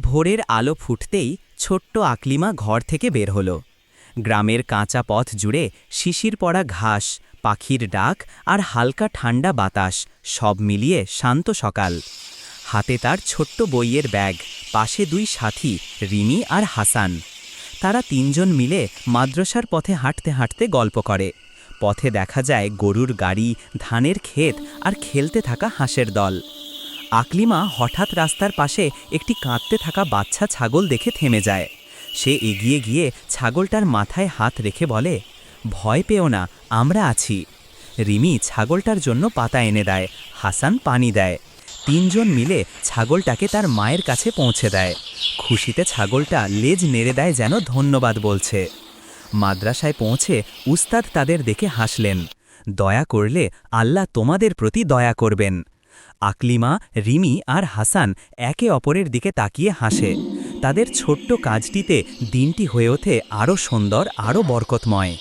ভোরের আলো ফুটতেই ছোট্ট আকলিমা ঘর থেকে বের হলো। গ্রামের কাঁচা পথ জুড়ে শিশির পড়া ঘাস, পাখির ডাক আর হালকা ঠান্ডা বাতাস সব মিলিয়ে শান্ত সকাল। হাতে তার ছোট্ট বইয়ের ব্যাগ, পাশে দুই সাথী, রিমি আর হাসান। তারা তিনজন মিলে মাদ্রাসার পথে হাঁটতে হাঁটতে গল্প করে। পথে দেখা যায় গরুর গাড়ি, ধানের ক্ষেত আর খেলতে থাকা হাঁসের দল। আকলিমা হঠাৎ রাস্তার পাশে একটি কাঁদতে থাকা বাচ্চা ছাগল দেখে থেমে যায়। সে এগিয়ে গিয়ে ছাগলটার মাথায় হাত রেখে বলে, ভয় পেও না, আমরা আছি। রিমি ছাগলটার জন্য পাতা এনে দেয়, হাসান পানি দেয়। তিনজন মিলে ছাগলটাকে তার মায়ের কাছে পৌঁছে দেয়। খুশিতে ছাগলটা লেজ নেড়ে দেয় যেন ধন্যবাদ বলছে। মাদ্রাসায় পৌঁছে উস্তাদ তাদের দেখে হাসলেন, দয়া করলে আল্লাহ তোমাদের প্রতি দয়া করবেন। আকলিমা, রিমি আর হাসান একে অপরের দিকে তাকিয়ে হাসে। তাদের ছোট্ট কাজটিতে দিনটি হয়ে ওঠে আরও সুন্দর, আরও বরকতময়।